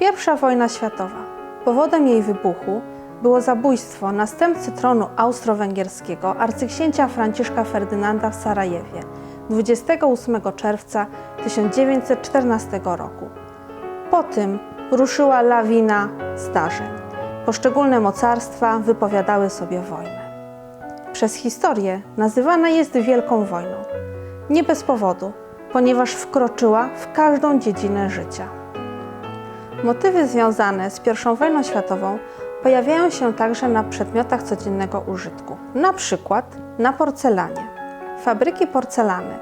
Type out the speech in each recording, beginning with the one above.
I wojna światowa. Powodem jej wybuchu było zabójstwo następcy tronu austro-węgierskiego arcyksięcia Franciszka Ferdynanda w Sarajewie 28 czerwca 1914 roku. Po tym ruszyła lawina zdarzeń. Poszczególne mocarstwa wypowiadały sobie wojnę. Przez historię nazywana jest Wielką Wojną. Nie bez powodu, ponieważ wkroczyła w każdą dziedzinę życia. Motywy związane z I wojną światową pojawiają się także na przedmiotach codziennego użytku, na przykład na porcelanie. Fabryki porcelany,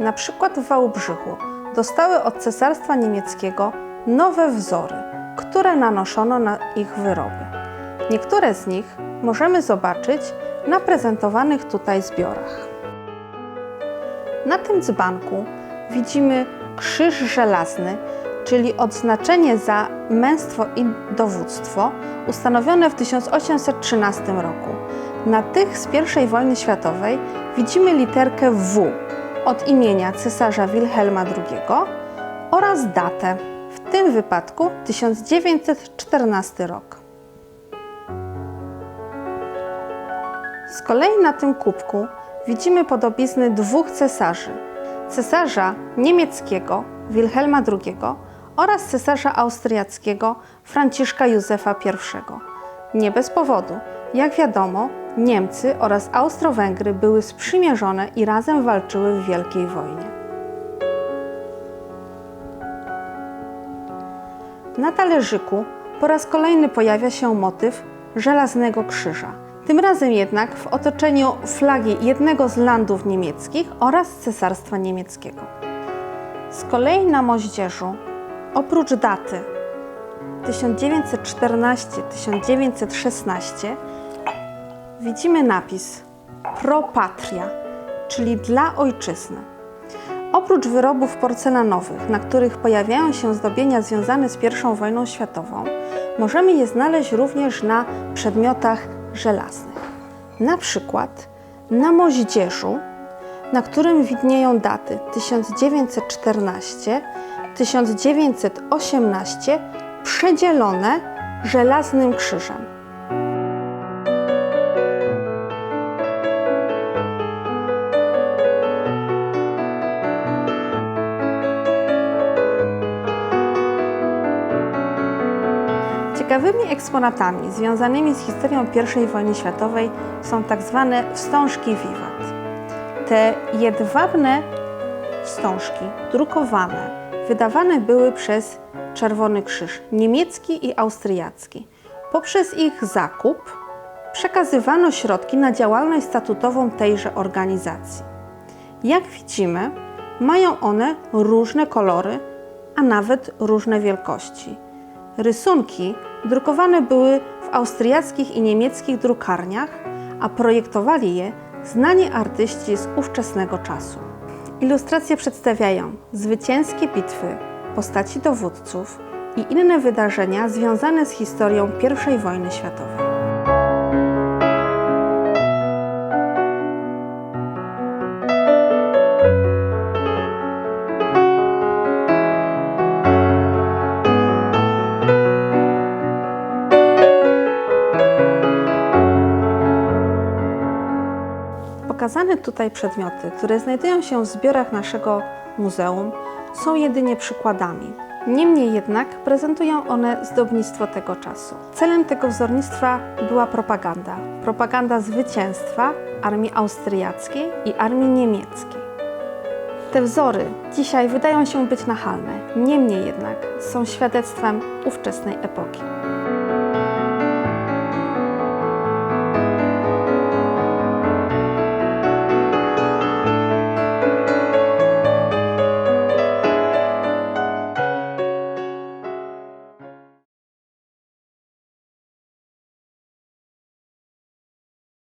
na przykład w Wałbrzychu, dostały od Cesarstwa Niemieckiego nowe wzory, które nanoszono na ich wyroby. Niektóre z nich możemy zobaczyć na prezentowanych tutaj zbiorach. Na tym dzbanku widzimy krzyż żelazny, czyli odznaczenie za męstwo i dowództwo ustanowione w 1813 roku. Na tych z I wojny światowej widzimy literkę W od imienia cesarza Wilhelma II oraz datę, w tym wypadku 1914 rok. Z kolei na tym kubku widzimy podobizny dwóch cesarzy: cesarza niemieckiego Wilhelma II oraz cesarza austriackiego Franciszka Józefa I. Nie bez powodu. Jak wiadomo, Niemcy oraz Austro-Węgry były sprzymierzone i razem walczyły w Wielkiej Wojnie. Na talerzyku po raz kolejny pojawia się motyw żelaznego krzyża. Tym razem jednak w otoczeniu flagi jednego z landów niemieckich oraz Cesarstwa Niemieckiego. Z kolei na moździerzu, oprócz daty 1914-1916, widzimy napis Pro Patria, czyli dla ojczyzny. Oprócz wyrobów porcelanowych, na których pojawiają się zdobienia związane z I wojną światową, możemy je znaleźć również na przedmiotach żelaznych. Na przykład na moździerzu, na którym widnieją daty 1914, 1918, przedzielone żelaznym krzyżem. Ciekawymi eksponatami związanymi z historią I wojny światowej są tak zwane wstążki wiwat. Te jedwabne wstążki, drukowane, wydawane były przez Czerwony Krzyż niemiecki i austriacki. Poprzez ich zakup przekazywano środki na działalność statutową tejże organizacji. Jak widzimy, mają one różne kolory, a nawet różne wielkości. Rysunki drukowane były w austriackich i niemieckich drukarniach, a projektowali je znani artyści z ówczesnego czasu. Ilustracje przedstawiają zwycięskie bitwy, postaci dowódców i inne wydarzenia związane z historią I wojny światowej. Pokazane tutaj przedmioty, które znajdują się w zbiorach naszego muzeum, są jedynie przykładami. Niemniej jednak prezentują one zdobnictwo tego czasu. Celem tego wzornictwa była propaganda. Propaganda zwycięstwa armii austriackiej i armii niemieckiej. Te wzory dzisiaj wydają się być nachalne, niemniej jednak są świadectwem ówczesnej epoki.